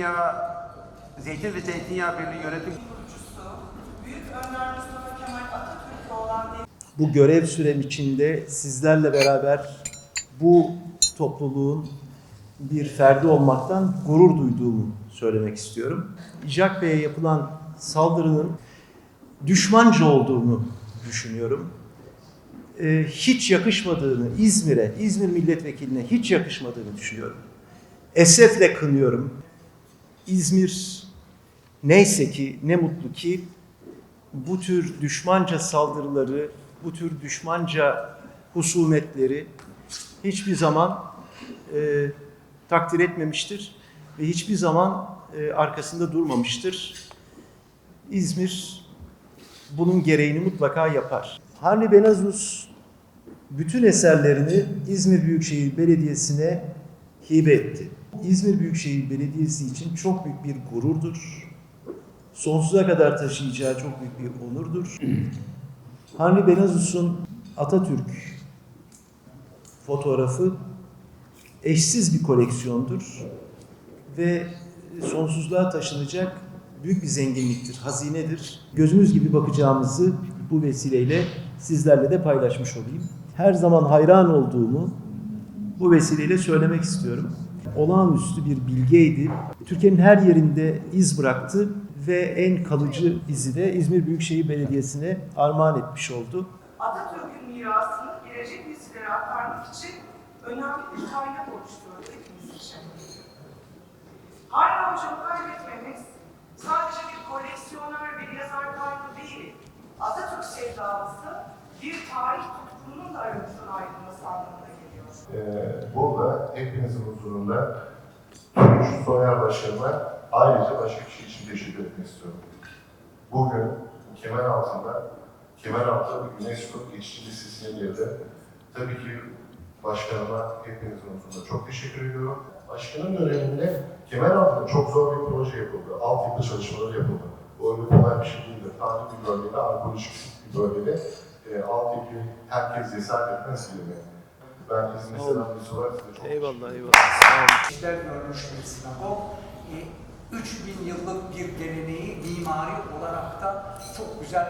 Zeytinyağı, Zeytin ve Zeytinyağı Birliği Yönetim kurucusu, Büyük Önder Mustafa Kemal Atatürk'e olan Bu görev sürem içinde sizlerle beraber bu topluluğun bir ferdi olmaktan gurur duyduğumu söylemek istiyorum. İcak Bey'e yapılan saldırının düşmanca olduğunu düşünüyorum. Ee, hiç yakışmadığını İzmir'e, İzmir milletvekiline hiç yakışmadığını düşünüyorum. Esefle kınıyorum. İzmir neyse ki ne mutlu ki bu tür düşmanca saldırıları, bu tür düşmanca husumetleri hiçbir zaman e, takdir etmemiştir ve hiçbir zaman e, arkasında durmamıştır. İzmir bunun gereğini mutlaka yapar. Harli Benazus bütün eserlerini İzmir Büyükşehir Belediyesi'ne hibe etti. İzmir Büyükşehir Belediyesi için çok büyük bir gururdur sonsuza kadar taşıyacağı çok büyük bir onurdur. Harli Benazus'un Atatürk fotoğrafı eşsiz bir koleksiyondur ve sonsuzluğa taşınacak büyük bir zenginliktir, hazinedir. Gözümüz gibi bakacağımızı bu vesileyle sizlerle de paylaşmış olayım. Her zaman hayran olduğumu bu vesileyle söylemek istiyorum. Olağanüstü bir bilgeydi. Türkiye'nin her yerinde iz bıraktı ve en kalıcı izi de İzmir Büyükşehir Belediyesi'ne armağan etmiş oldu. Atatürk'ün mirasını gelecek nesillere aktarmak için önemli bir kaynak oluşturdu hepimiz için. Hala hocamı kaybetmemiz sadece bir koleksiyoner bir yazar kaybı değil, Atatürk sevdalısı bir tarih tutkununun da aramızdan ayrılması anlamına geliyor. Ee, burada hepinizin huzurunda Tunç Soyer Başkanı'na ayrıca başka kişi için teşekkür etmek istiyorum. Bugün kemer altında, kemer altında UNESCO geçici listesine girdi. Tabii ki başkanıma hepinizin huzurunda çok teşekkür ediyorum. Başkanın döneminde kemer altında çok zor bir proje yapıldı. Altyapı çalışmaları yapıldı. Bu öyle kolay bir şey değildi. Tarihi bir bölgede, arkeolojik bir bölgede e, altyapıyı herkes cesaret etmez gibi. Ben İzmir size çok Eyvallah eyvallah. Sağ olun. işler görmüş bir sinagog. E, 3000 yıllık bir geleneği mimari olarak da çok güzel